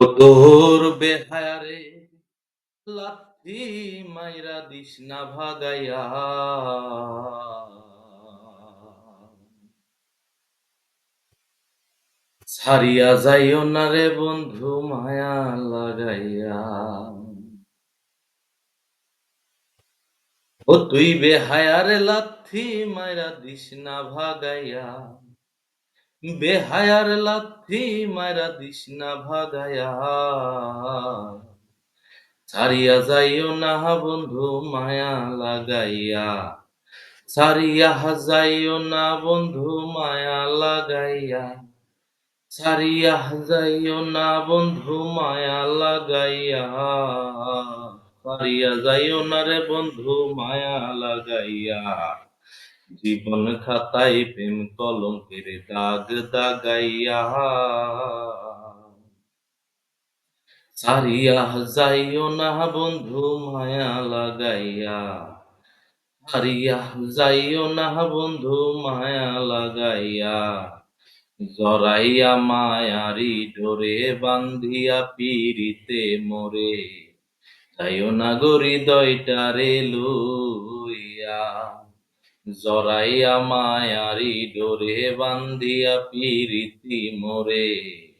তোর বেহায়ারে লাথি মাইরা দিস না ভাগাইয়া। ছাড়িয়া যাইও না রে বন্ধু, মায়া লাগাইয়া। ও তুই বেহায়ারে লাথি মাইরা দিস না ভাগাইয়া। বেহায়ার লাথি মাইরা দিস না ভাগাইয়া ছাড়িয়া যাইও না বন্ধু, মায়া লাগাইয়া। ছাড়িয়া যাইও না বন্ধু, মায়া লাগাইয়া। ছাড়িয়া যাইও না বন্ধু, মায়া লাগাইয়া। ছাড়িয়া যাইও না রে বন্ধু, মায়া লাগাইয়া। জীবন খাতায় প্রেম কলঙ্কের দাগ দাগাইয়া। ছাড়িয়া যাইও না বন্ধু, মায়া লাগাইয়া। হারিয়া যাইও না বন্ধু, মায়া লাগাইয়া। জরাইয়া মায়ারি ডোরে বান্ধিয়া পিরিতে মোরে। যাইও না গরি দয়টারে লইয়া। জরাইয়া মায়ারি ডোরে বান্ধিয়া পিরিতি মোরে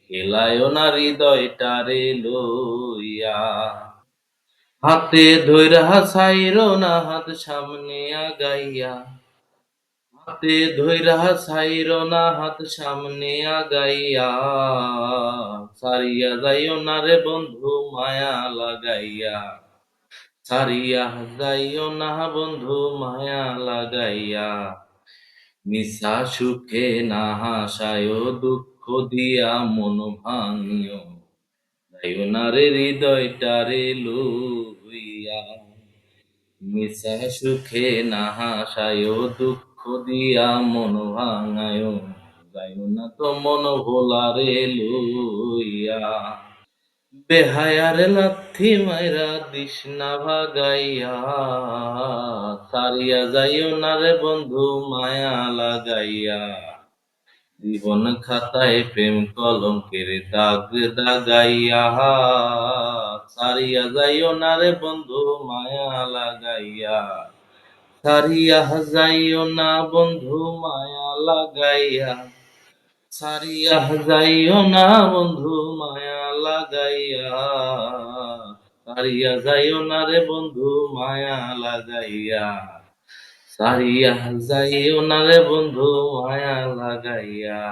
খেলায়ও না হৃদয়টারে লইয়া। হাতে ধৈরা ছাইর না হাত সামনে আগাইয়া। হাতে ধৈরা ছাইর না হাত সামনে আগাইয়া। সারিয়া যাইও না রে বন্ধু, মায়া লাগাইয়া। সারিয়া যাইও না বন্ধু, মায়া লাগাইয়া। নিশা সুখে না হাসায় দুঃখ দিয়া মন ভাঙিও। যাইও না রে হৃদয়টারে লইয়া। মিশা সুখে না হাসায় দুঃখ দিয়া মন ভাঙায় যাইও না তো মন ভোলারে লইয়া। বেহায়ারে লাথি মাইরা দিস না ভাগাইয়া, সারিয়া যাইও না রে বন্ধু, মায়া লাগাইয়া। জীবন খাতায় প্রেম কলঙ্কের দাগ দাগাইয়া, সারিয়া যাইও না রে বন্ধু, মায়া লাগাইয়া। সারিয়া যাইও না বন্ধু, মায়া লাগাইয়া। সারিয়া যাইও না বন্ধু, মায়া লাগাইয়া সারিয়া যাইও না রে বন্ধু, মায়া লাগাইয়া। সারিয়া যাইও না রে বন্ধু, মায়া লাগাইয়া।